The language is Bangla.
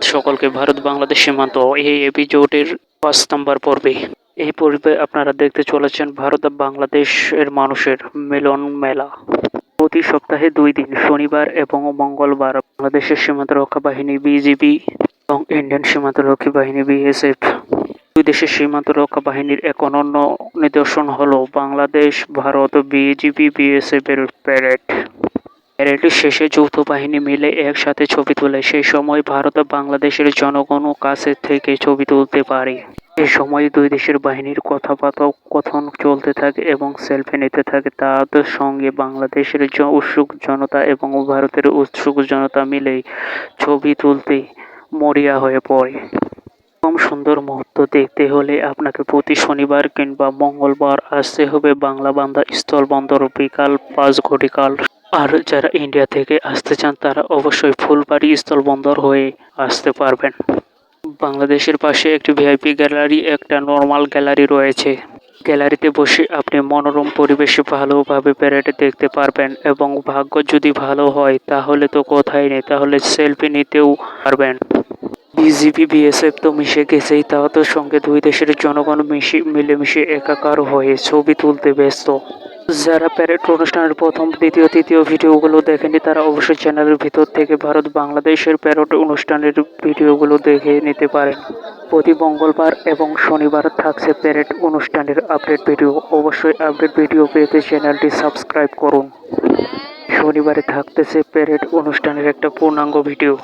সকলকে। ভারত, বাংলাদেশ সীমান্ত। এই এপিসোডের পাঁচ নম্বর পর্বে এই পর্বে আপনারা দেখতে চলেছেন ভারত, বাংলাদেশের মানুষের মিলন মেলা। প্রতি সপ্তাহে দুই দিন, শনিবার এবং মঙ্গলবার বাংলাদেশের সীমান্ত রক্ষা বাহিনী, বিজিবি এবং ইন্ডিয়ান সীমান্ত রক্ষী বাহিনী, বিএসএফ। দুই দেশের সীমান্ত রক্ষা বাহিনীর এক অনন্য নিদর্শন হল বাংলাদেশ, ভারত, বিজিবি বিএসএফ এর প্যারেড। প্যারেডের শেষে যৌথ বাহিনী মিলে একসাথে ছবি তোলে। সেই সময় ভারত বাংলাদেশের জনগণও কাছে থেকে ছবি তুলতে পারে। এই সময় দুই দেশের বাহিনীর কথাবার্তা কথন চলতে থাকে এবং সেলফি নিতে থাকে। তাদের সঙ্গে বাংলাদেশের উৎসুক জনতা এবং ভারতের উৎসুক জনতা মিলে ছবি তুলতে মরিয়া হয়ে পড়ে। কম সুন্দর মুহূর্ত দেখতে হলে আপনাকে প্রতি শনিবার কিংবা মঙ্গলবার আসতে হবে বাংলা বান্দা স্থলবন্দর বিকাল পাঁচ ঘটিকাল। আর যারা ইন্ডিয়া থেকে আসতে চান, তারা অবশ্যই ফুলবাড়ি স্থলবন্দর হয়ে আসতে পারবেন। বাংলাদেশের পাশে একটি ভিআইপি গ্যালারি, একটা নর্মাল গ্যালারি রয়েছে। গ্যালারিতে বসে আপনি মনোরম পরিবেশে ভালোভাবে প্যারেড দেখতে পারবেন এবং ভাগ্য যদি ভালো হয়, তাহলে তো কথাই নেই, তাহলে সেলফি নিতেও পারবেন। বিজিবি বিএসএফ তো মিশে গেছেই তাদের সঙ্গে দুই দেশের জনগণ মিশে মিলেমিশে একাকার হয়ে ছবি তুলতে ব্যস্ত। যারা প্যারেড অনুষ্ঠানের প্রথম, দ্বিতীয়, তৃতীয় ভিডিওগুলো দেখেনি তারা অবশ্যই চ্যানেলের ভিতর থেকে ভারত বাংলাদেশের প্যারেড অনুষ্ঠানের ভিডিওগুলো দেখে নিতে পারেন। প্রতি মঙ্গলবার এবং শনিবার থাকছে প্যারেড অনুষ্ঠানের আপডেট ভিডিও। অবশ্যই আপডেট ভিডিও পেতে চ্যানেলটি সাবস্ক্রাইব করুন। শনিবারে থাকতেছে প্যারেড অনুষ্ঠানের একটা পূর্ণাঙ্গ ভিডিও।